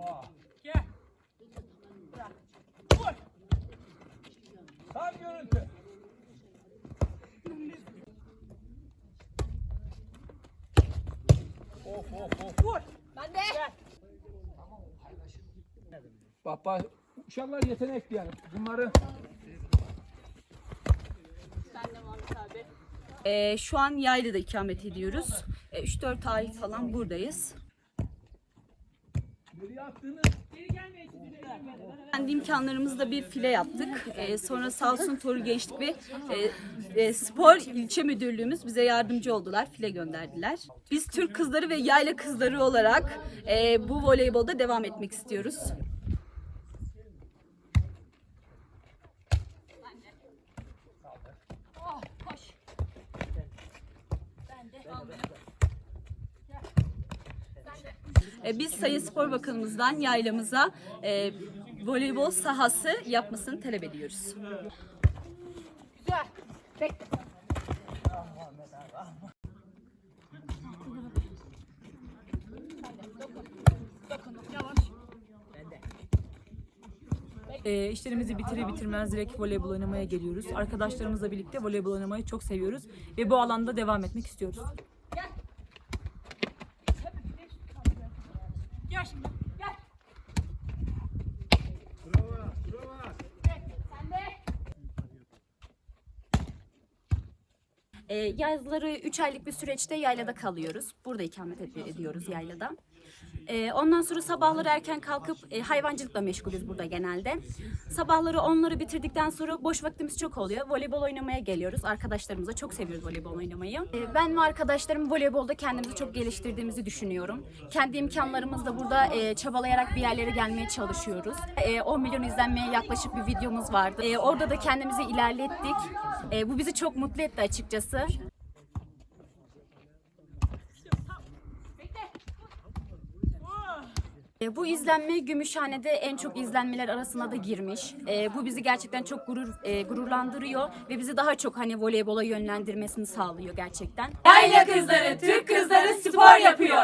Hoppa. Gel. Uşaklar yetenekli yani. Bunları Ee, şu an yaylada ikamet ediyoruz. Ee, 3-4 ay falan buradayız. Kendi imkanlarımızla bir file yaptık. Ee, sonra sağ olsun Toru Gençlik ve e, e, Spor İlçe Müdürlüğümüz bize yardımcı oldular. File gönderdiler. Biz Türk kızları ve yayla kızları olarak e, bu voleybolda devam etmek istiyoruz. E, Biz Sayın Spor Bakanımızdan yaylamıza e, voleybol sahası yapmasını talep ediyoruz. E, işlerimizi bitirir bitirmez direkt voleybol oynamaya geliyoruz. Arkadaşlarımızla birlikte voleybol oynamayı çok seviyoruz ve bu alanda devam etmek istiyoruz. E, yazları 3 aylık bir süreçte yaylada kalıyoruz. Burada ikamet ed- ediyoruz yaylada. E, ondan sonra sabahları erken kalkıp e, hayvancılıkla meşgulüz burada genelde. Sabahları onları bitirdikten sonra boş vaktimiz çok oluyor. Voleybol oynamaya geliyoruz. Arkadaşlarımızla çok seviyoruz voleybol oynamayı. E, ben ve arkadaşlarım voleybolda kendimizi çok geliştirdiğimizi düşünüyorum. Kendi imkanlarımızla burada e, çabalayarak bir yerlere gelmeye çalışıyoruz. E, 10 milyon izlenmeye yaklaşık bir videomuz vardı. E, orada da kendimizi ilerlettik. E, bu bizi çok mutlu etti açıkçası. E, Bu izlenme Gümüşhane'de en çok izlenmeler arasına da girmiş. E, bu bizi gerçekten çok gurur e, gururlandırıyor ve bizi daha çok hani voleybola yönlendirmesini sağlıyor gerçekten. Yayla kızları, Türk kızları spor yapıyor.